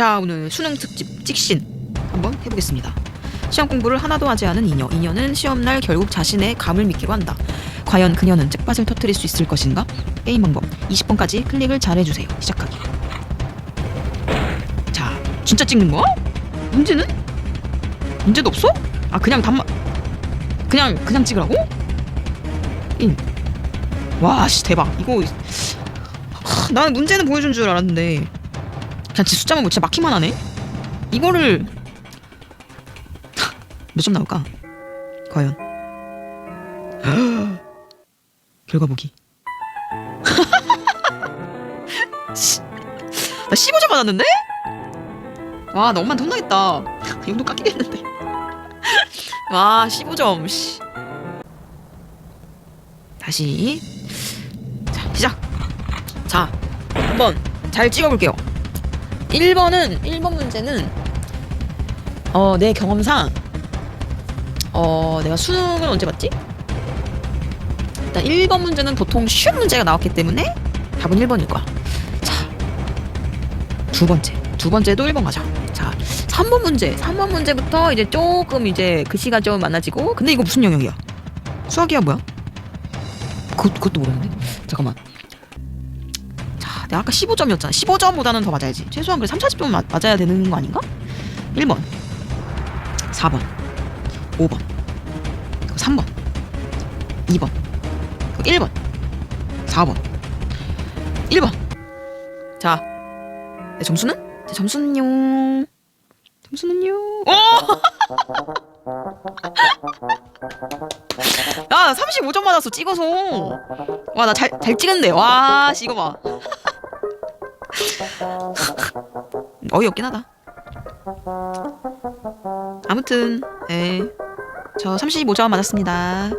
자, 오늘 수능 특집 찍신 한번 해보겠습니다. 시험 공부를 하나도 하지 않은 이녀. 이녀는 시험날 결국 자신의 감을 믿기로 한다. 과연 그녀는 잭팟을 터뜨릴 수 있을 것인가? 게임 방법 20번까지 클릭을 잘해주세요. 시작하기. 자, 진짜 찍는 거야? 문제는? 문제도 없어? 아, 그냥 단마 그냥 그냥 찍으라고? 인. 와, 씨 대박. 이거 하, 나는 문제는 보여준 줄 알았는데 그냥 지 숫자만 뭐 진짜 막히만 하네. 이거를 몇 점 나올까? 과연 결과 보기. 씨, 나 15점 받았는데? 와, 나 엄마한테 혼나겠다. 이것도 깎이겠는데. 와, 15점. 씨. 다시. 자, 시작. 자, 한번 잘 찍어볼게요. 1번은 1번 문제는 어, 내 경험상 어, 내가 수능을 언제 봤지? 일단 1번 문제는 보통 쉬운 문제가 나왔기 때문에 답은 1번일 거야. 자, 두 번째. 두 번째도 1번 가자. 자, 3번 문제. 3번 문제부터 이제 조금 이제 글씨가 좀 많아지고 근데 이거 무슨 영역이야? 수학이야 뭐야? 그, 그것도 모르는데. 잠깐만. 자, 내가 아까 15점이었잖아. 15점보다는 더 맞아야지. 최소한 그래 3, 40점 맞, 맞아야 되는 거 아닌가? 1번. 4번. 5번. 3번. 2번. 1번. 4번. 1번. 자. 내 점수는? 제 점수는요. 점수는요. 오! 야, 35점 맞았어. 찍어서. 와, 나 잘 잘 찍었네. 와, 씨, 이거 봐. 어이없긴 하다. 아무튼, 예. 저 35점 맞았습니다.